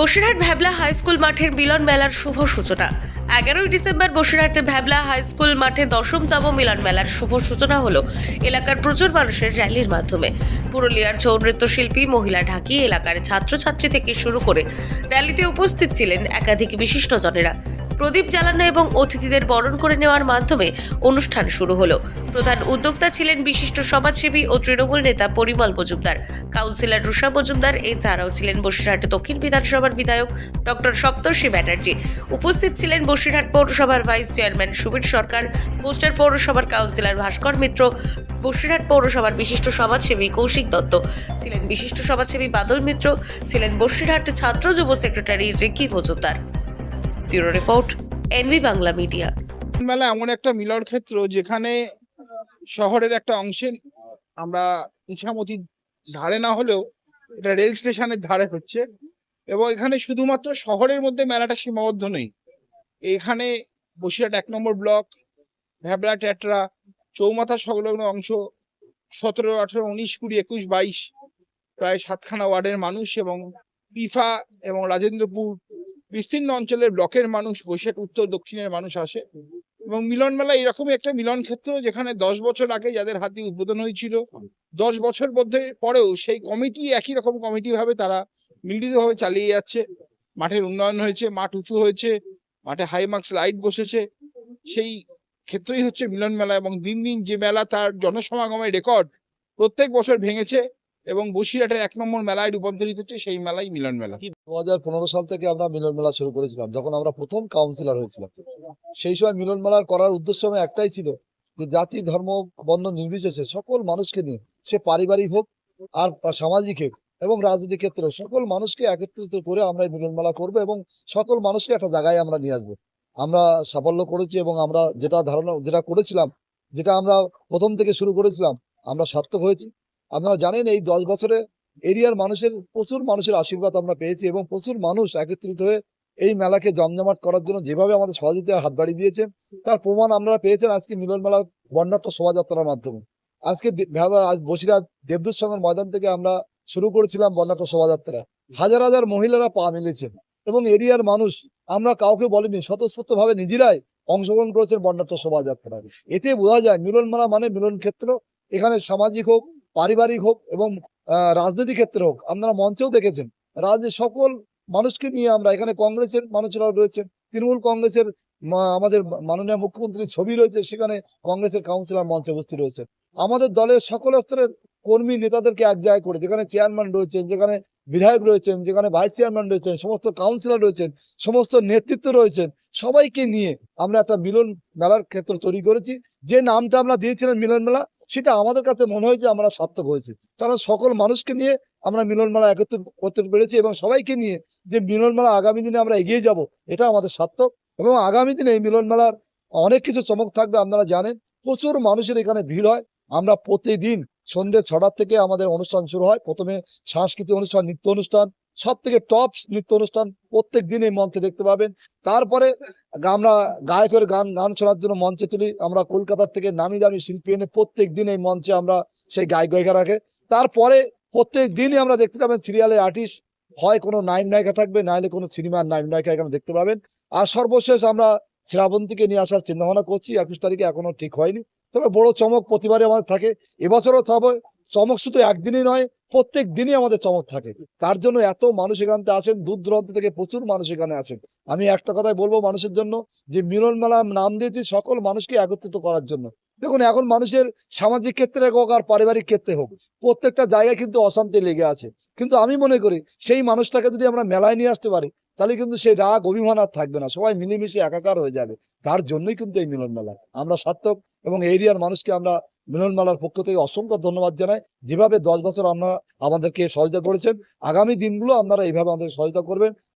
Basirhat Bhabla high school মাঠের মিলন মেলার শুভ সূচনা। এগারোই ডিসেম্বর বসিরহাটের ভ্যাবলা হাই স্কুল মাঠে দশমতম মিলন মেলার শুভ সূচনা হলো এলাকার প্রচুর মানুষের র্যালির মাধ্যমে। পুরুলিয়ার ছৌ নৃত্যশিল্পী মহিলা ঢাকি এলাকার ছাত্রছাত্রী থেকে শুরু করে র্যালিতে উপস্থিত ছিলেন একাধিক বিশিষ্টজনেরা। প্রদীপ জ্বালানো এবং অতিথিদের বরণ করে নেওয়ার মাধ্যমে অনুষ্ঠান শুরু হলো। প্রধান উদ্যোক্তা ছিলেন বিশিষ্ট সমাজসেবী ও তৃণমূল নেতা পরিমল মজুমদার। কাউন্সিলর রুষা মজুমদার, এছাড়াও ছিলেন বসিরহাট দক্ষিণ বিধানসভার বিধায়ক ডক্টর সপ্তর্ষি ব্যানার্জি। উপস্থিত ছিলেন বসিরহাট পৌরসভার vice chairman Subir Sarkar poster পৌরসভার কাউন্সিলর ভাস্কর মিত্র, বসিরহাট পৌরসভার বিশিষ্ট সমাজসেবী কৌশিক দত্ত। ছিলেন বিশিষ্ট সমাজসেবী বাদল মিত্র, ছিলেন বসিরহাট ছাত্র যুব secretary Riki Majumdar. Bureau report, NB Bangla media. মেলা এমন একটা মিলন ক্ষেত্র যেখানে শহরের একটা অংশে আমরা ইছামতির ধারে না হলেও এটা রেল স্টেশনের ধারে হচ্ছে এবং এখানে শুধুমাত্র শহরের মধ্যে মেলাটা সীমাবদ্ধ নেই। এখানে বসিরহাট এক নম্বর ব্লক, ভ্যাবলা ট্যাটরা, চৌমাথা সংলগ্ন অংশ সতেরো, আঠেরো, উনিশ, কুড়ি, একুশ, বাইশ, প্রায় সাতখানা ওয়ার্ডের মানুষ এবং পিফা এবং রাজেন্দ্রপুর বিস্তীর্ণ অঞ্চলের ব্লকের মানুষ, বৈশাখ, উত্তর, দক্ষিণের মানুষ আসে। এবং মিলন মেলা এরকমই একটা মিলন ক্ষেত্র, যেখানে দশ বছর আগে যাদের হাতে উদ্বোধন হয়েছিল, দশ বছর মধ্যে পরেও সেই কমিটি একই রকম কমিটি ভাবে তারা মিলিতভাবে চালিয়ে যাচ্ছে। মাঠের উন্নয়ন হয়েছে, মাঠ উঁচু হয়েছে, মাঠে হাই মার্কস লাইট বসেছে। সেই ক্ষেত্রেই হচ্ছে মিলন মেলা এবং দিন দিন যে মেলা তার জনসমাগমের রেকর্ড প্রত্যেক বছর ভেঙেছে। এবং বসিরহাটের এক নম্বর মেলায় রূপান্তরিত হচ্ছে সেই মেলাই মিলন মেলা। দু হাজার পনেরো সাল থেকে আমরা মিলন মেলা শুরু করেছিলাম, যখন আমরা প্রথম কাউন্সিলর হয়েছিলাম। সেই সময় মিলন মেলার করার উদ্দেশ্য আমার একটাই ছিল যে জাতি, ধর্ম, বর্ণ নির্বিশেষে সকল মানুষকে নিয়ে, সে পারিবারিক হোক আর সামাজিক হোক এবং রাজনৈতিক ক্ষেত্রে সকল মানুষকে একত্রিত করে আমরা মিলন মেলা করব এবং সকল মানুষকে একটা জায়গায় আমরা নিয়ে আসব। আমরা সাফল্য করেছি এবং আমরা যেটা ধারণা, যেটা করেছিলাম, যেটা আমরা প্রথম থেকে শুরু করেছিলাম, আমরা সার্থক হয়েছি। আপনারা জানেন এই দশ বছরে এরিয়ার মানুষের, প্রচুর মানুষের আশীর্বাদ আমরা পেয়েছি এবং প্রচুর মানুষ একত্রিত হয়ে এই মেলাকে জমজমাট করার জন্য যেভাবে আমাদের সহযোগিতায় হাত বাড়িয়ে দিয়েছেন তার প্রমাণ আপনারা পেয়েছেন আজকে মিলন মেলা বর্ণাঢ্য শোভাযাত্রার মাধ্যমে। আজকে আজ বসিরহাট দেবদূত সংঘের ময়দান থেকে আমরা শুরু করেছিলাম বর্ণাট্য শোভাযাত্রা। হাজার হাজার মহিলারা পা মিলেছেন এবং এরিয়ার মানুষ, আমরা কাউকে বলিনি স্বতঃস্ফূর্ত ভাবে নিজেরাই অংশগ্রহণ করেছেন বর্ণাঢ্য শোভাযাত্রা এতে বোঝা যায় মিলন মেলা মানে মিলন ক্ষেত্র, এখানে সামাজিক হোক পারিবারিক হোক এবং আহ, রাজনৈতিক ক্ষেত্রে হোক আপনারা মঞ্চেও দেখেছেন রাজ্যের সকল মানুষকে নিয়ে আমরা এখানে কংগ্রেসের মানুষরাও রয়েছে তৃণমূল কংগ্রেসের আমাদের মাননীয় মুখ্যমন্ত্রীর ছবি রয়েছে সেখানে কংগ্রেসের কাউন্সিলর মঞ্চে উপস্থিত রয়েছে আমাদের দলের সকল স্তরের কর্মী নেতাদেরকে এক জায়গায় করে যেখানে চেয়ারম্যান রয়েছেন, যেখানে বিধায়ক রয়েছেন, যেখানে ভাইস চেয়ারম্যান রয়েছেন, সমস্ত কাউন্সিলর রয়েছেন, সমস্ত নেতৃত্ব রয়েছেন, সবাইকে নিয়ে আমরা একটা মিলন মেলার ক্ষেত্র তৈরি করেছি। যে নামটা আমরা দিয়েছিলাম মিলন মেলা, সেটা আমাদের কাছে মনে হয়েছে আমরা সার্থক হয়েছে। কারণ সকল মানুষকে নিয়ে আমরা মিলন মেলা একত্রিত করতে পেরেছি এবং সবাইকে নিয়ে যে মিলন মেলা আগামী দিনে আমরা এগিয়ে যাব, এটা আমাদের সার্থক। এবং আগামী দিনে এই মিলন মেলার অনেক কিছু চমক থাকবে, আপনারা জানেন। প্রচুর মানুষের এখানে ভিড় হয়। আমরা প্রতিদিন সন্ধ্যে ছটার থেকে আমাদের অনুষ্ঠান শুরু হয়। প্রথমে সাংস্কৃতিক অনুষ্ঠান, নৃত্য অনুষ্ঠান সব থেকে টপ নৃত্য অনুষ্ঠান প্রত্যেক দিন এই মঞ্চে দেখতে পাবেন। তারপরে আমরা গায়কের গান গান শোনার জন্য মঞ্চে তুলি। আমরা কলকাতার থেকে নামি দামি শিল্পী এনে প্রত্যেক দিন এই মঞ্চে আমরা সেই গায়ক গায়িকা রাখে। তারপরে প্রত্যেক দিনই আমরা দেখতে পাবেন সিরিয়ালের আর্টিস্ট হয় কোনো নায়ক, নায়িকা থাকবে নাহলে কোনো সিনেমার নায়ক, নায়িকা এখানে দেখতে পাবেন। আর সর্বশেষ আমরা শ্রাবন্তীকে নিয়ে আসার চিন্তা ভাবনা করছি। একুশ তারিখে এখনও ঠিক হয়নি। তবে বড় চমক প্রতিবারে আমাদের থাকে। এবছরও তবে চমক শুধু একদিনই নয়, প্রত্যেক দিনই আমাদের চমক থাকে। তার জন্য এত মানুষ এখান থেকে আসেন, দূর দূরান্ত থেকে প্রচুর মানুষ এখানে আসেন। আমি একটা কথাই বলব মানুষের জন্য, যে মিলন মেলা নাম দিয়েছি সকল মানুষকে একত্রিত করার জন্য। দেখুন, এখন মানুষের সামাজিক ক্ষেত্রে হোক আর পারিবারিক ক্ষেত্রে হোক, প্রত্যেকটা জায়গায় কিন্তু অশান্তি লেগে আছে। কিন্তু আমি মনে করি, সেই মানুষটাকে যদি আমরা মেলায় নিয়ে আসতে পারি তাহলে কিন্তু সেই রাগ, অভিমান আর থাকবে না। সবাই মিলেমিশে একাকার হয়ে যাবে। তার জন্যই কিন্তু এই মিলন মেলা আমরা সার্থক এবং এরিয়ার মানুষকে আমরা মিলন মেলার পক্ষ থেকে অসংখ্য ধন্যবাদ জানাই। যেভাবে দশ বছর আমরা আমাদেরকে সহযোগিতা করেছেন, আগামী দিনগুলো আপনারা এইভাবে আমাদের সহযোগিতা করবেন।